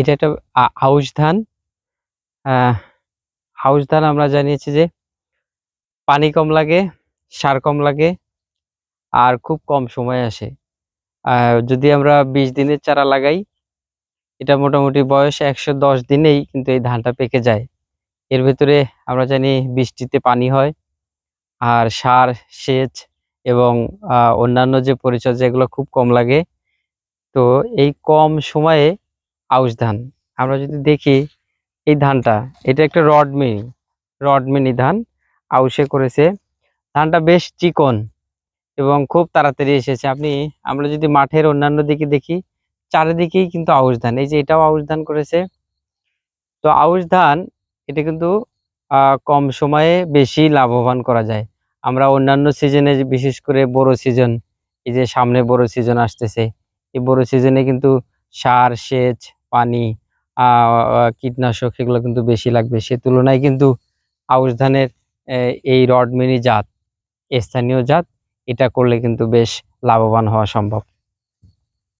এটা একটা আউশ ধান। আউশ ধান আমরা জানিয়েছি যে পানি কম লাগে, সার কম লাগে, আর খুব কম সময় আসে। যদি আমরা বিশ দিনের চারা লাগাই, এটা মোটামুটি বয়স একশো দশ দিনেই কিন্তু এই ধানটা পেকে যায়। এর ভেতরে আমরা জানি বৃষ্টিতে পানি হয়, আর সার, সেচ এবং অন্যান্য যে পরিচর্যা এগুলো খুব কম লাগে। তো এই কম সময়ে আউশ ধান। আমরা যদি দেখি, এই ধানটা, এটা একটা রড মিনি রড ধান আউশে করেছে। ধানটা বেশ চিকন এবং খুব তাড়াতাড়ি এসেছে। আপনি, আমরা যদি মাঠের অন্যান্য দিকে দেখি, চারিদিকেই কিন্তু আউশ ধান। এই যে এটাও আউশ ধান করেছে। তো আউশ ধান, এটা কিন্তু কম সময়ে বেশি লাভবান করা যায়। আমরা অন্যান্য সিজনে বিশেষ করে বড় সিজন, এই যে সামনে বড় সিজন আসতেছে। এই বড় সিজনে কিন্তু সার, সেচ পানি কীটনাশক এগুলো কিন্তু বেশি লাগবে। সে তুলনায় কিন্তু আউশ ধানের এই রডমিনি জাত, স্থানীয় জাত, এটা করলে কিন্তু বেশ লাভবান হওয়া সম্ভব।